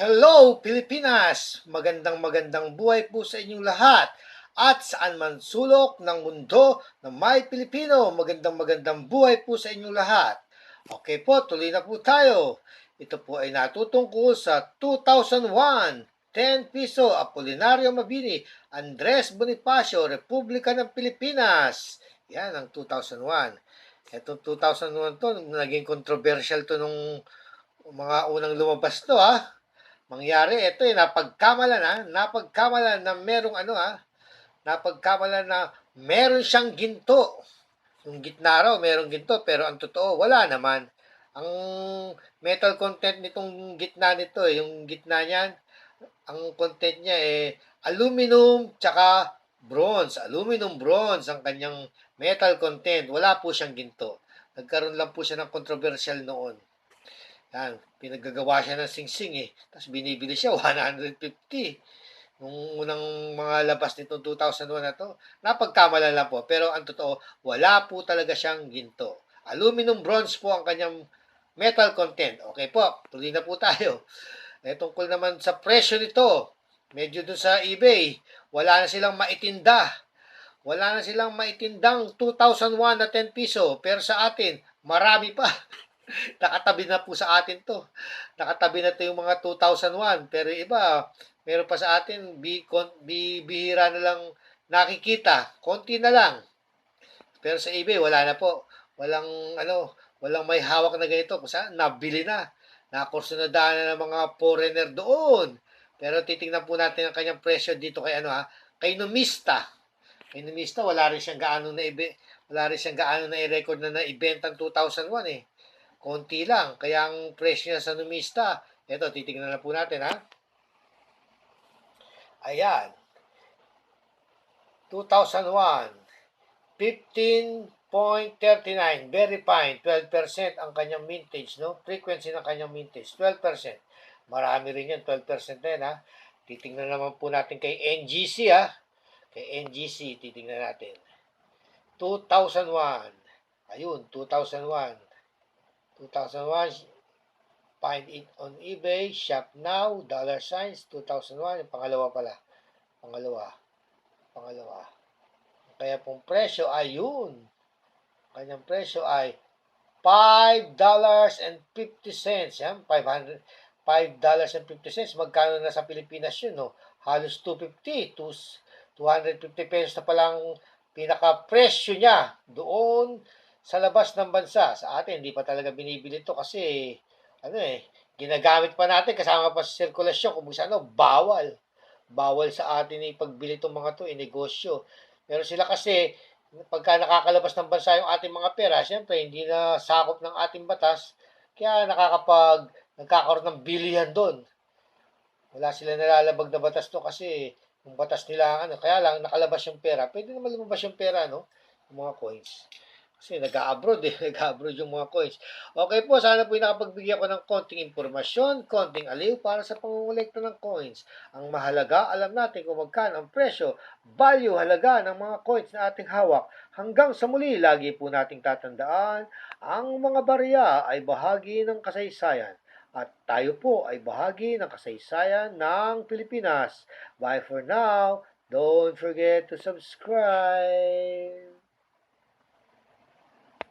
Hello Pilipinas! Magandang magandang buhay po sa inyong lahat. At saan man sulok ng mundo na may Pilipino, magandang magandang buhay po sa inyong lahat. Okay po, tuloy na po tayo. Ito po ay natutungkol sa 2001. 10 piso, Apolinario Mabini, Andres Bonifacio, Republika ng Pilipinas. Yan ang 2001. Ito 2001 to, naging controversial to nung mga unang lumabas to ha mangyari, ito eh, napagkamalan ha, napagkamalan na merong ano ha, napagkamalan na meron siyang ginto. Yung gitna raw, merong ginto, pero ang totoo, wala naman. Ang metal content nitong gitna nito, eh, yung gitna niyan, ang content niya eh, aluminum tsaka bronze. Aluminum bronze ang kanyang metal content. Wala po siyang ginto. Nagkaroon lang po siya ng controversial noon. Yan, pinagagawa siya ng sing-sing eh. Tapos binibili siya 150. Nung unang mga labas nitong 2001 na to, napagkamalan lang po. Pero ang totoo, wala po talaga siyang ginto. Aluminum bronze po ang kanyang metal content. Okay po, tuloy na po tayo. Eh, tungkol naman sa presyo nito, medyo dun sa eBay, wala na silang maitinda. Wala na silang maitindang 2001 na 10 piso. Pero sa atin, marami pa. nakatabi na po sa atin to. Nakatabi na to yung mga 2001. Pero iba, meron pa sa atin, bi, kon, bi, bihira na lang nakikita. Konti na lang. Pero sa eBay, wala na po. Walang, ano, walang may hawak na ganito. Kasi nabili na. Nakurso na ng mga foreigner doon. Pero titingnan po natin ang kanyang presyo dito kay ano ha, kay Numista. Kay Numista, wala rin siyang gaano na ibe, wala rin siyang gaano na i-record na na-ibenta 2001 eh konti lang. Kaya ang presyo niya sa numista, ito, titignan na po natin, ha? Ayan. 2001, 15.39, very fine, 12% ang kanyang mintage, no? Frequency ng kanyang mintage, 12%. Marami rin yan, 12% na yan, ha? Titingnan naman po natin kay NGC, ha? Kay NGC, titingnan natin. 2001. Ayun, 2001. 2001, find it on eBay, shop now, dollar signs, 2001, yung pangalawa pala. Pangalawa. Pangalawa. Kaya pong presyo ay yun. Kanyang presyo ay $5.50. Yan, 500, $5.50. Magkano na sa Pilipinas yun, no? Halos 250, 250 pesos na palang pinaka-presyo niya doon sa labas ng bansa. Sa atin, hindi pa talaga binibili ito kasi, ano eh, ginagamit pa natin kasama pa sa sirkulasyon. Kung ano, bawal. Bawal sa atin ipagbili itong mga to, inegosyo. Pero sila kasi, pagka nakakalabas ng bansa yung ating mga pera, siyempre, hindi na sakop ng ating batas, kaya nakakapag, nagkakaroon ng bilihan doon. Wala sila nalalabag na batas to kasi yung batas nila, ano, kaya lang nakalabas yung pera. Pwede naman lumabas yung pera, no? Yung mga coins. Kasi nag-abroad eh, nag-abroad yung mga coins. Okay po, sana po nakapagbigyan ko ng konting impormasyon, konting aliw para sa pangungulekta ng coins. Ang mahalaga, alam natin kung magkano ang presyo, value, halaga ng mga coins na ating hawak. Hanggang sa muli, lagi po nating tatandaan, ang mga barya ay bahagi ng kasaysayan. At tayo po ay bahagi ng kasaysayan ng Pilipinas. Bye for now. Don't forget to subscribe.